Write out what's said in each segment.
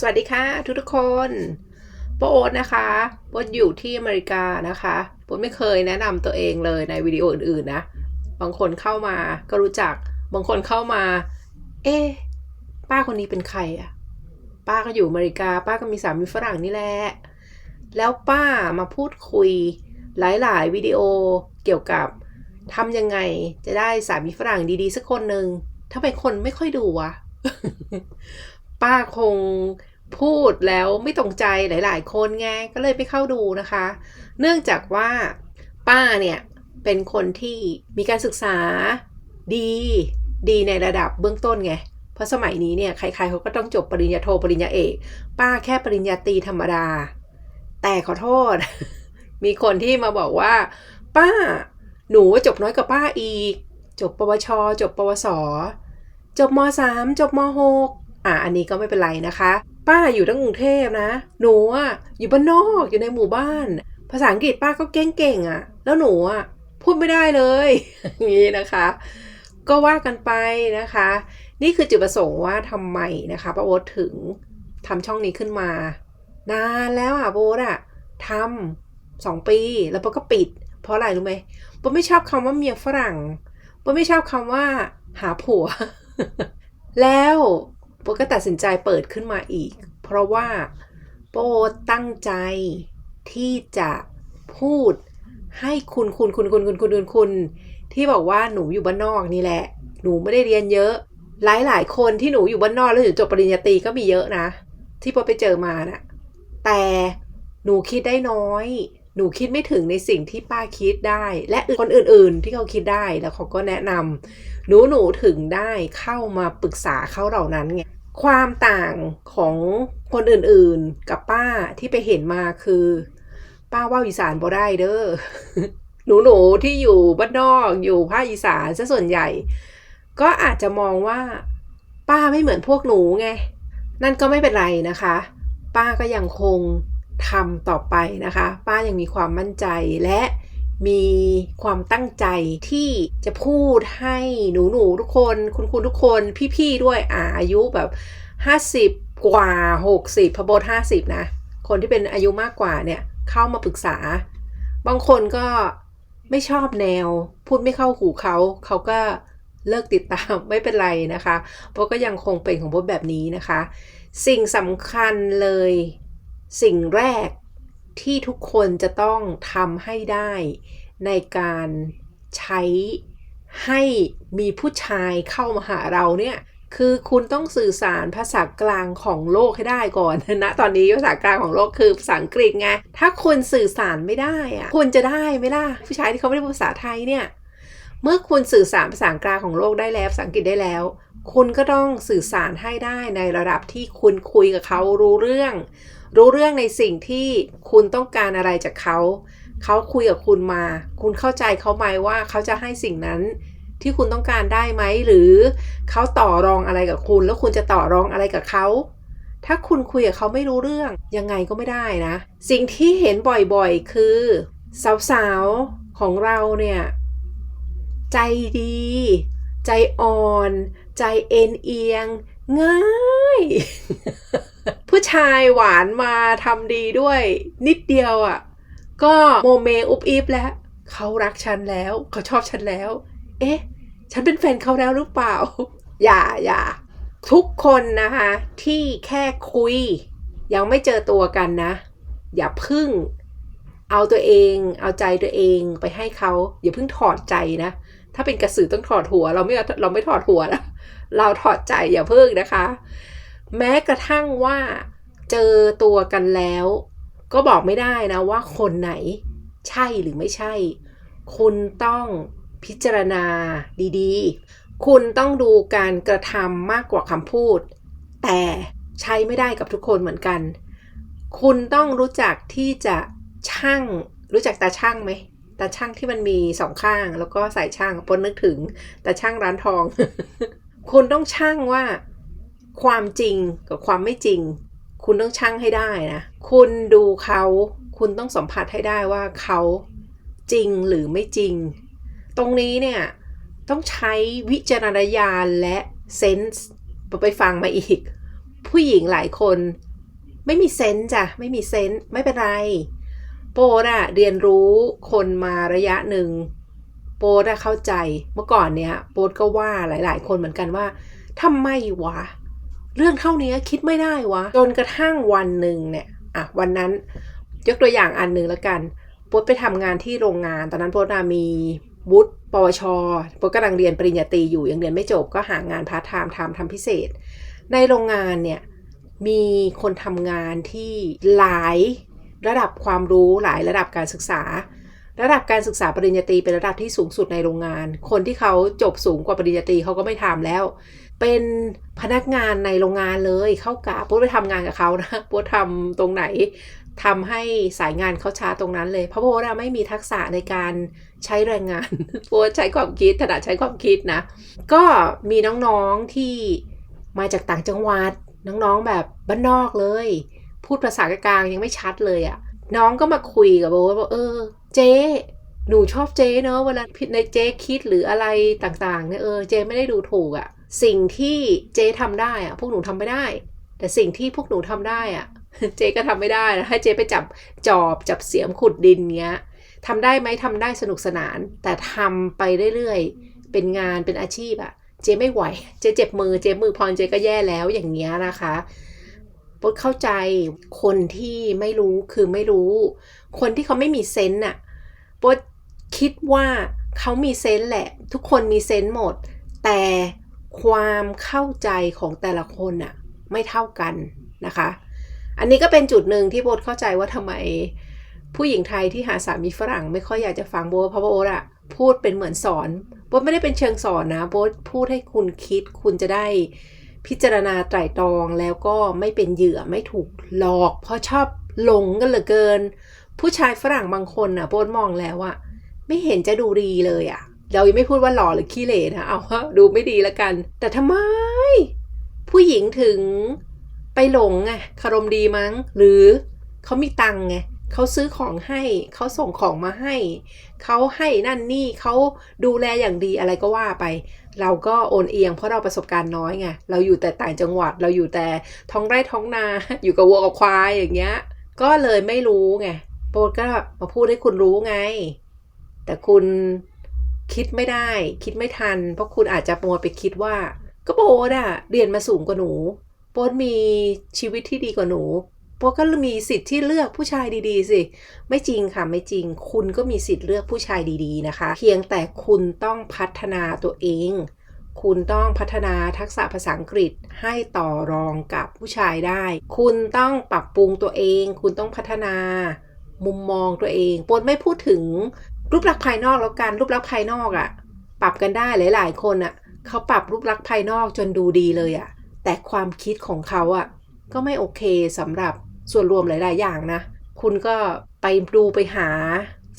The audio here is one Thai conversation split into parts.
สวัสดีค่ะทุกทุกคนโปโอ๊ตนะคะโปโอ๊ตอยู่ที่อเมริกานะคะโปโอ๊ตไม่เคยแนะนำตัวเองเลยในวิดีโออื่นๆนะ บางคนเข้ามาก็รู้จัก บางคนเข้ามา เอ๊ป้าคนนี้เป็นใครอะป้าก็อยู่อเมริกา ป้าก็มีสามีฝรั่งนี่แหละ แล้วป้ามาพูดคุยหลายๆวิดีโอเกี่ยวกับทำยังไงจะได้สามีฝรั่งดีๆ สักคนหนึ่งทำไมคนไม่ค่อยดูวะ ป้าคงพูดแล้วไม่ตรงใจหลาย ๆ คนไงก็เลยไปเข้าดูนะคะ เนื่องจากว่าป้าเนี่ยเป็นคนที่มีการศึกษาดี ดีในระดับเบื้องต้นไง เพราะสมัยนี้เนี่ยใครๆเขาก็ต้องจบปริญญาโทปริญญาเอก ป้าแค่ปริญญาตรีธรรมดา แต่ขอโทษ มีคนที่มาบอกว่า ป้าหนูจบน้อยกว่าป้าอีก จบปวช จบปวส จบมสามจบมหก อะอันนี้ก็ไม่เป็นไรนะคะ ป้าอยู่ทั้งกรุงเทพนะ หนูอะอยู่บ้านนอกอยู่ในหมู่บ้าน ภาษาอังกฤษป้าก็เก่งๆอะ แล้วหนูอะพูดไม่ได้เลยอย่างนี้นะคะ ก็ว่ากันไปนะคะ นี่คือจุดประสงค์ว่าทำไมนะคะป้าโอ๊ตถึงทำช่องนี้ขึ้นมา นานแล้วอะโบ๊ทอะทำสองปีแล้วป้าก็ปิด เพราะอะไรรู้ไหมป้าไม่ชอบคำว่าเมียฝรั่งป้าไม่ชอบคำว่าหาผัว แล้ว โป้ก็ตัดสินใจเปิดขึ้นมาอีก เพราะว่าโป้ตั้งใจที่จะพูดให้คุณคุณคุณคุณคุณคุณคุณคุณที่บอกว่าหนูอยู่บ้านนอกนี่แหละ หนูไม่ได้เรียนเยอะ หลายหลายคนที่หนูอยู่บ้านนอกแล้วถึงจบปริญญาตรีก็มีเยอะนะ ที่โป้ไปเจอมานะแต่หนูคิดได้น้อย หนูคิดไม่ถึงในสิ่งที่ป้าคิดได้ และคนอื่นๆที่เขาคิดได้แล้วเขาก็แนะนำหนูหนูถึงได้เข้ามาปรึกษาเขาเหล่านั้นไง ความต่างของคนอื่นๆกับป้าที่ไปเห็นมาคือ ป้าว่าอีสานบ่ได้เด้อหนูหนูๆที่อยู่บ้านนอกอยู่ภาคอีสานซะส่วนใหญ่ ก็อาจจะมองว่า ป้าไม่เหมือนพวกหนูไง นั่นก็ไม่เป็นไรนะคะ ป้าก็ยังคงทำต่อไปนะคะ ป้ายังมีความมั่นใจและ มีความตั้งใจที่จะพูดให้หนูหนูๆทุกคน คุณคุณทุกคนพี่ๆด้วยอาอายุแบบ 50 กว่า 60พบท50 นะ คนที่เป็นอายุมากกว่าเนี่ย เข้ามาปรึกษา บางคนก็ไม่ชอบแนว พูดไม่เข้าหูเขาเขาก็เลิกติดตามไม่เป็นไรนะคะเพราะก็ยังคงเป็นของพบแบบนี้นะคะ สิ่งสำคัญเลย สิ่งแรก ที่ทุกคนจะต้องทำให้ได้ในการใช้ให้มีผู้ชายเข้ามาหาเราเนี่ยคือคุณต้องสื่อสารภาษากลางของโลกให้ได้ก่อนนะตอนนี้ภาษากลางของโลกคือภาษาอังกฤษไงถ้าคุณสื่อสารไม่ได้อะคุณจะได้ไหมล่ะผู้ชายที่เขาไม่ได้ภาษาไทยเนี่ยเมื่อคุณสื่อสารภาษากลางของโลกได้แล้วภาษาอังกฤษได้แล้ว คุณก็ต้องสื่อสารให้ได้ในระดับที่คุณคุยกับเขารู้เรื่อง รู้เรื่องในสิ่งที่คุณต้องการอะไรจากเขาเขาคุยกับคุณมา คุณเข้าใจเขาไหมว่าเขาจะให้สิ่งนั้นที่คุณต้องการได้ไหม หรือเขาต่อรองอะไรกับคุณ แล้วคุณจะต่อรองอะไรกับเขา ถ้าคุณคุยกับเขาไม่รู้เรื่อง ยังไงก็ไม่ได้นะ สิ่งที่เห็นบ่อยๆ คือ สาวๆ ของเราเนี่ย ใจดี ใจอ่อน ใจเอ็นเอียง ง่าย ผู้ชายหวานมาทำดีด้วย นิดเดียวอะ่ะ ก็โมเมอุบอิบแล้วเขารักฉันแล้ว เขาชอบฉันแล้ว เอ๊ะ ฉันเป็นแฟนเขาแล้วหรือเปล่า อย่าอย่าทุกคนนะคะ ที่แค่คุย ยังไม่เจอตัวกันนะ อย่าพึ่ง เอาตัวเอง เอาใจตัวเองไปให้เขา อย่าพิ่งถอดใจนะ ถ้าเป็นกระสือต้องถอดหัว เราไม่เราไม่ถอดหัวนะเราถอดใจอย่าพิ่งนะคะ แม้กระทั่งว่าเจอตัวกันแล้ว ก็บอกไม่ได้นะว่าคนไหนใช่หรือไม่ใช่ คุณต้องพิจารณาดีๆ คุณต้องดูการกระทำมากกว่าคำพูด แต่ใช้ไม่ได้กับทุกคนเหมือนกัน คุณต้องรู้จักที่จะช่าง รู้จักตาช่างไหมตาช่างที่มันมีสองข้าง แล้วก็ใส่ช่างปนนึกถึงตาช่างร้านทอง คุณต้องช่างว่า ความจริงกับความไม่จริง คุณต้องชั่งให้ได้นะ คุณดูเขา คุณต้องสัมผัสให้ได้ว่าเขาจริงหรือไม่จริง ตรงนี้เนี่ย ต้องใช้วิจารณญาณและเซนส์ไปฟังมาอีก ผู้หญิงหลายคน ไม่มีเซนส์จ้ะไม่มีเซนส์ไม่เป็นไร โปรอะเรียนรู้คนมาระยะหนึ่งโปรดอะเข้าใจเมื่อก่อนเนี้ยโปรดก็ว่าหลาย ๆ คนเหมือนกันว่าทำไมวะ เรื่องเท่านี้คิดไม่ได้วะ จนกระทั่งวันหนึ่งเนี่ยอะวันนั้นยกตัวอย่างอันหนึ่งแล้วกันโปรดไปทำงานที่โรงงาน ตอนนั้นโปรดมีวุฒิปวชโปรดกำลังเรียนปริญญาตรีอยู่ยังเรียนไม่จบก็หางานพาร์ทไทม์ทำทำพิเศษ ในโรงงานเนี่ยมีคนทำงานที่หลายระดับความรู้หลายระดับการศึกษา ระดับการศึกษาปริญญาตรีเป็นระดับที่สูงสุดในโรงงาน คนที่เขาจบสูงกว่าปริญญาตรีเขาก็ไม่ทำแล้ว เป็นพนักงานในโรงงานเลยเข้ากะปุ๊บไปทำงานกับเขานะปุ๊บทำตรงไหนทำให้สายงานเขาช้าตรงนั้นเลย เพราะปุ๊บไม่มีทักษะในการใช้แรงงานปุ๊บใช้ความคิดถนัดใช้ความคิดนะ ก็มีน้องๆที่มาจากต่างจังหวัดน้องๆแบบบ้านนอกเลย พูดภาษากลางยังไม่ชัดเลยอะ่ะ น้องก็มาคุยกับโบว่าเออ เจ๊หนูชอบเจ๊เนอะเวลาในเจ๊คิดหรืออะไรต่างๆเนี่ยเออเจ๊ไม่ได้ดูถูกอะ่ะสิ่งที่เจ๊ทำได้อะ่ะพวกหนูทำไม่ได้ แต่สิ่งที่พวกหนูทำได้อะ่ะเจ๊ก็ทำไม่ได้นะให้เจ๊ไปจับจอบจับเสียมขุดดินเงี้ยทำได้ไหมทำได้สนุกสนาน แต่ทำไปเรื่อยๆ เป็นงานเป็นอาชีพอะเจ๊ไม่ไหว เจ๊เจ็บมือเจ๊มือพรเจ๊ก็แย่แล้วอย่างเงี้ยนะคะ ดเข้าใจคนที่ไม่รู้คือไม่รู้ คนที่เขาไม่มีเซนต์น่ะปดคิดว่าเขามีเซนต์แหละ ทุกคนมีเซนต์หมด แต่ความเข้าใจของแต่ละคนน่ะไม่เท่ากันนะคะ อันนี้ก็เป็นจุดหนึ่งที่โบทเข้าใจว่าทำไม ผู้หญิงไทยที่หาสามีฝรั่ง ไม่ค่อยอยากจะฟังโบทเพราะโบทอะพูดเป็นเหมือนสอนโบทไม่ได้เป็นเชิงสอนนะโบทพูดให้คุณคิดคุณจะได้ พิจารณาไตร่ตรองแล้วก็ไม่เป็นเหยื่อไม่ถูกหลอก เพราะชอบหลงกันเหลือเกิน ผู้ชายฝรั่งบางคนอะโบทมองแล้วอะไม่เห็นจะดูดีเลยอะเรายังไม่พูดว่าหล่อหรือขี้เหร่นะ เอาว่าดูไม่ดีแล้วกัน แต่ทำไม ผู้หญิงถึงไปหลงไงคารมดีมั้ง หรือเขามีตังไง เขาซื้อของให้ เขาส่งของมาให้ เขาให้นั่นนี่เขาดูแลอย่างดีอะไรก็ว่าไป เราก็โอนเอียงเพราะเราประสบการณ์น้อยไง เราอยู่แต่ต่างจังหวัด เราอยู่แต่ท้องไร่ท้องนา อยู่กับวัวกับควายอย่างเงี้ย ก็เลยไม่รู้ไง โปรดก็มาพูดให้คุณรู้ไง แต่คุณคิดไม่ได้ คิดไม่ทัน เพราะคุณอาจจะมัวไปคิดว่า ก็โปรดอะเรียนมาสูงกว่าหนูโปรดมีชีวิตที่ดีกว่าหนู ปรดก็มีสิทธิ์ที่เลือกผู้ชายดีๆสิ ไม่จริงค่ะไม่จริง คุณก็มีสิทธิ์เลือกผู้ชายดีๆนะคะ เพียงแต่คุณต้องพัฒนาตัวเอง คุณต้องพัฒนาทักษะภาษาอังกฤษให้ต่อรองกับผู้ชายได้ คุณต้องปรับปรุงตัวเอง คุณต้องพัฒนามุมมองตัวเองปนไม่พูดถึงรูปลักษณ์ภายนอกแล้วกันรูปลักษณ์ภายนอกอะ่ะ ปรับกันได้หลาย ๆ คนอะ่ะเขาปรับรูปลักษณ์ภายนอกจนดูดีเลยอะ่ะแต่ความคิดของเขาอะ่ะก็ไม่โอเคสำหรับ ส่วนรวมหลาย ๆ อย่างนะ คุณก็ไปดูไปหา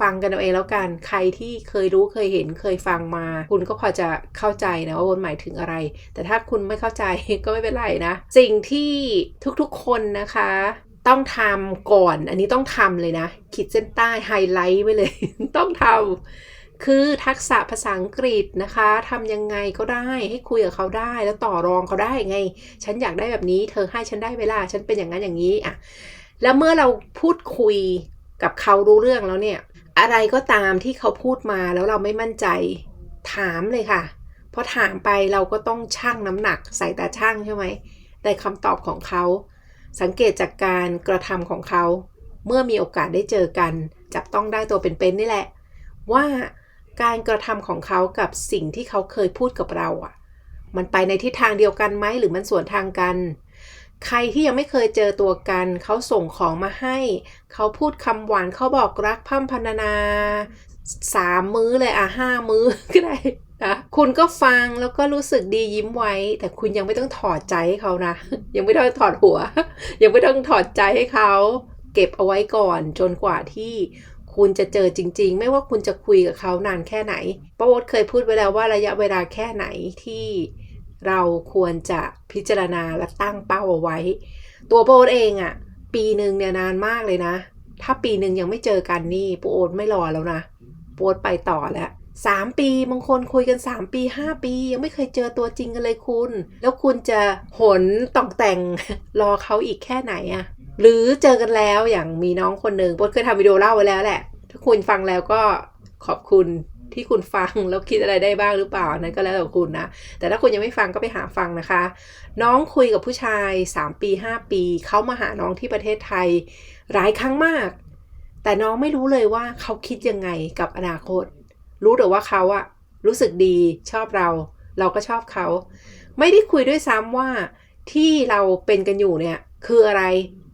ฟังกันเอาเองแล้วกัน ใครที่เคยรู้เคยเห็นเคยฟังมา คุณก็พอจะเข้าใจนะว่าวนหมายถึงอะไร แต่ถ้าคุณไม่เข้าใจก็ไม่เป็นไรนะ สิ่งที่ทุกๆคนนะคะ ต้องทำก่อน อันนี้ต้องทำเลยนะ ขีดเส้นใต้ไฮไลท์ไว้เลย ต้องทำ คือทักษะภาษาอังกฤษนะคะทำยังไงก็ได้ให้คุยกับเขาได้แล้วต่อรองเขาได้ไง ฉันอยากได้แบบนี้เธอให้ฉันได้เวลา ฉันเป็นอย่างนั้นอย่างนี้อะแล้วเมื่อเราพูดคุยกับเขารู้เรื่องแล้วเนี่ย อะไรก็ตามที่เขาพูดมาแล้วเราไม่มั่นใจถามเลยค่ะพอถามไปเราก็ต้องชั่งน้ำหนักใส่ตาชั่งใช่ไหมแต่คำตอบของเขา สังเกตจากการกระทำของเขา เมื่อมีโอกาสได้เจอกัน จับต้องได้ตัวเป็นๆนี่แหละ ว่า การกระทำของเขากับสิ่งที่เขาเคยพูดกับเราอะ มันไปในทิศทางเดียวกันไหมหรือมันสวนทางกัน ใครที่ยังไม่เคยเจอตัวกัน เขาส่งของมาให้ เขาพูดคำหวานเขาบอกรักพั่มพันนาสามมื้อเลยอะห้ามื้อก็ได้นะคุณก็ฟังแล้วก็รู้สึกดียิ้มไว้ แต่คุณยังไม่ต้องถอดใจให้เขานะ ยังไม่ต้องถอดหัว ยังไม่ต้องถอดใจให้เขา เก็บเอาไว้ก่อนจนกว่าที่ คุณจะเจอจริง ๆ ไม่ว่าคุณจะคุยกับเขานานแค่ไหนป้าโอ๊ตเคยพูดไว้แล้วว่าระยะเวลาแค่ไหนที่เราควรจะพิจารณาและตั้งเป้าเอาไว้ ตัวป้าโอ๊ตเองอะ่ะ ปีหนึ่งเนี่ยนานมากเลยนะ ถ้าปีหนึ่งยังไม่เจอกันนี่ป้าโอ๊ตไม่รอแล้วนะป้าโอ๊ตไปต่อแล้วสามปีบางคนคุยกันสามปีห้าปี ยังไม่เคยเจอตัวจริงกันเลยคุณ แล้วคุณจะหนต้องแต่งรอเขาอีกแค่ไหนอะ หรือเจอกันแล้วอย่างมีน้องคนหนึ่งโบทเคยทำวิดีโอเล่าไว้แล้วแหละ ถ้าคุณฟังแล้วก็ขอบคุณที่คุณฟังแล้วคิดอะไรได้บ้างหรือเปล่านนั้นก็แล้วแต่คุณนะ แต่ถ้าคุณยังไม่ฟังก็ไปหาฟังนะคะ น้องคุยกับผู้ชาย 3 ปี 5 ปีเขามาหาน้องที่ประเทศไทยหลายครั้งมาก แต่น้องไม่รู้เลยว่าเขาคิดยังไงกับอนาคต รู้แต่ว่าเขาอะรู้สึกดีชอบเรา เราก็ชอบเขา ไม่ได้คุยด้วยซ้ำว่าที่เราเป็นกันอยู่เนี่ย คืออะไร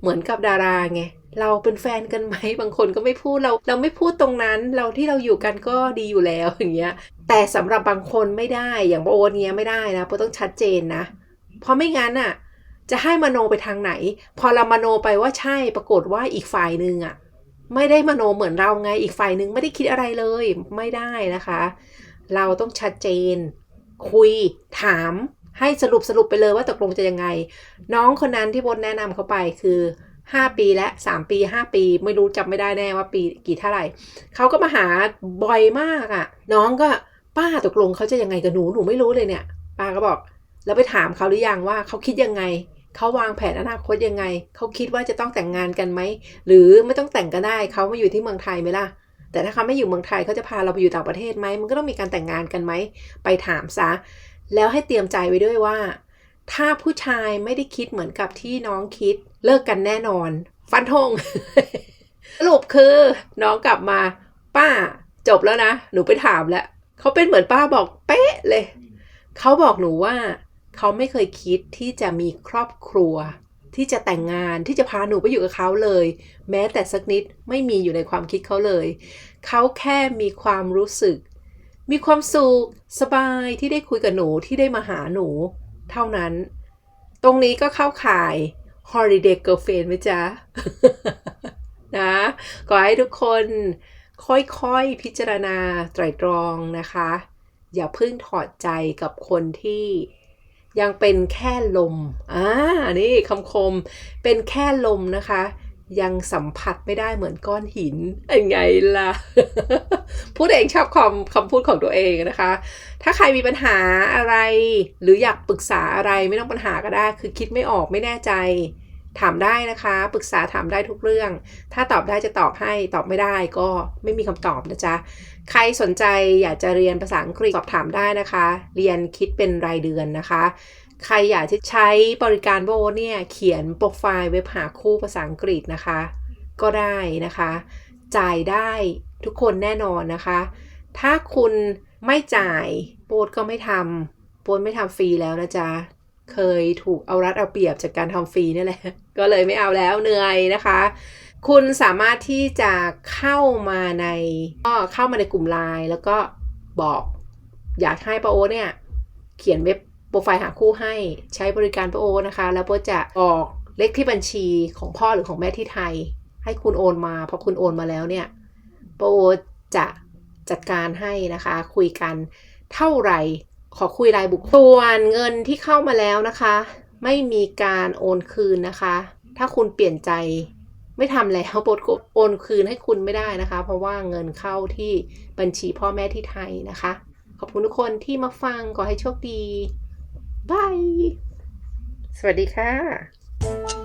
เหมือนกับดาราไงเราเป็นแฟนกันไหมบางคนก็ไม่พูดเรา เราไม่พูดตรงนั้น เราที่เราอยู่กันก็ดีอยู่แล้วอย่างเงี้ย แต่สำหรับบางคนไม่ได้อย่างโบนเนี้ยไม่ได้นะโบต้องชัดเจนนะ เพราะไม่งั้นอะ จะให้มโนไปทางไหน พอเรามโนไปว่าใช่ปรากฏว่าอีกฝ่ายหนึ่งอะ ไม่ได้มโนเหมือนเราไงอีกฝ่ายหนึ่งไม่ได้คิดอะไรเลยไม่ได้นะคะ เราต้องชัดเจน คุยถาม ให้สรุปสรุปไปเลยว่าตกลงจะยังไง น้องคนนั้นที่บนแนะนำเขาไปคือ5ปีและ3ปี5ปี ไม่รู้จำไม่ได้แน่ว่าปีกี่เท่าไหร่เขาก็มาหาบ่อยมากอะ่ะ น้องก็ป้าตกลงเขาจะยังไงกับหนูหนูไม่รู้เลยเนี่ย ป้าก็บอก แล้วไปถามเขาหรือยังว่าเขาคิดยังไงเขาวางแผนอนาคตยังไงเขาคิดว่าจะต้องแต่งงานกันไหมหรือไม่ต้องแต่งก็ได้เขามาอยู่ที่เมืองไทยไหมล่ะ แต่ถ้าเขาไม่อยู่เมืองไทยเขาจะพาเราไปอยู่ต่างประเทศไหมมันก็ต้องมีการแต่งงานกันไหมไปถามซะ แล้วให้เตรียมใจไว้ด้วยว่า ถ้าผู้ชายไม่ได้คิดเหมือนกับที่น้องคิด เลิกกันแน่นอน ฟันธงสรุปคือ น้องกลับมาป้าจบแล้วนะ หนูไปถามแล้ว เขาเป็นเหมือนป้าบอกเป๊ะเลย เขาบอกหนูว่า เขาไม่เคยคิดที่จะมีครอบครัว ที่จะแต่งงานที่จะพาหนูไปอยู่กับเขาเลย แม้แต่สักนิดไม่มีอยู่ในความคิดเขาเลย เขาแค่มีความรู้สึก มีความสุขสบายที่ได้คุยกับหนูที่ได้มาหาหนู เท่านั้น ตรงนี้ก็เข้าข่าย holiday girlfriend ไหมจ๊ะ นะขอให้ทุกคนค่อยๆพิจารณาไตรตรองนะคะ อย่าเพิ่งถอดใจกับคนที่ยังเป็นแค่ลม อ่า นี่คำคม เป็นแค่ลมนะคะ ยังสัมผัสไม่ได้เหมือนก้อนหินยังไงล่ะ พูดเองชอบคำคำพูดของตัวเองนะคะ ถ้าใครมีปัญหาอะไร หรืออยากปรึกษาอะไรไม่ต้องปัญหาก็ได้ คือคิดไม่ออกไม่แน่ใจ ถามได้นะคะ ปรึกษาถามได้ทุกเรื่อง ถ้าตอบได้จะตอบให้ตอบไม่ได้ก็ไม่มีคำตอบนะจ๊ะ ใครสนใจอยากจะเรียนภาษาอังกฤษสอบถามได้นะคะ เรียนคิดเป็นรายเดือนนะคะ ใครอยากจะใช้บริการโบเนี่ย เขียนโปรไฟล์เว็บหาคู่ภาษาอังกฤษนะคะ ก็ได้นะคะ จ่ายได้ทุกคนแน่นอนนะคะ ถ้าคุณไม่จ่ายโบดก็ไม่ทำโบดไม่ทำฟรีแล้วนะจ๊ะ เคยถูกเอารัดเอาเปรียบจากการทำฟรีนี่แหละ ก็เลยไม่เอาแล้วเหนื่อยนะคะ คุณสามารถที่จะเข้ามาในก็เข้ามาในกลุ่มไลน์แล้วก็บอกอยากให้ปาโอเนี่ยเขียนเว็บ รไฟล์หาคู่ให้ใช้บริการป้าโอนะคะ แล้วโป้าจะออกเลขที่บัญชีของพ่อหรือของแม่ที่ไทย ให้คุณโอนมาพอคุณโอนมาแล้วเนี่ยป้าโอจะจัดการให้นะคะ คุยกันเท่าไหร่ขอคุยรายบุคคลส่วนเงินที่เข้ามาแล้วนะคะ ไม่มีการโอนคืนนะคะ ถ้าคุณเปลี่ยนใจไม่ทำแล้วโปรดโอนคืนให้คุณไม่ได้นะคะ เพราะว่าเงินเข้าที่บัญชีพ่อแม่ที่ไทยนะคะ ขอบคุณทุกคนที่มาฟังขอให้โชคดี บาย สวัสดีค่ะ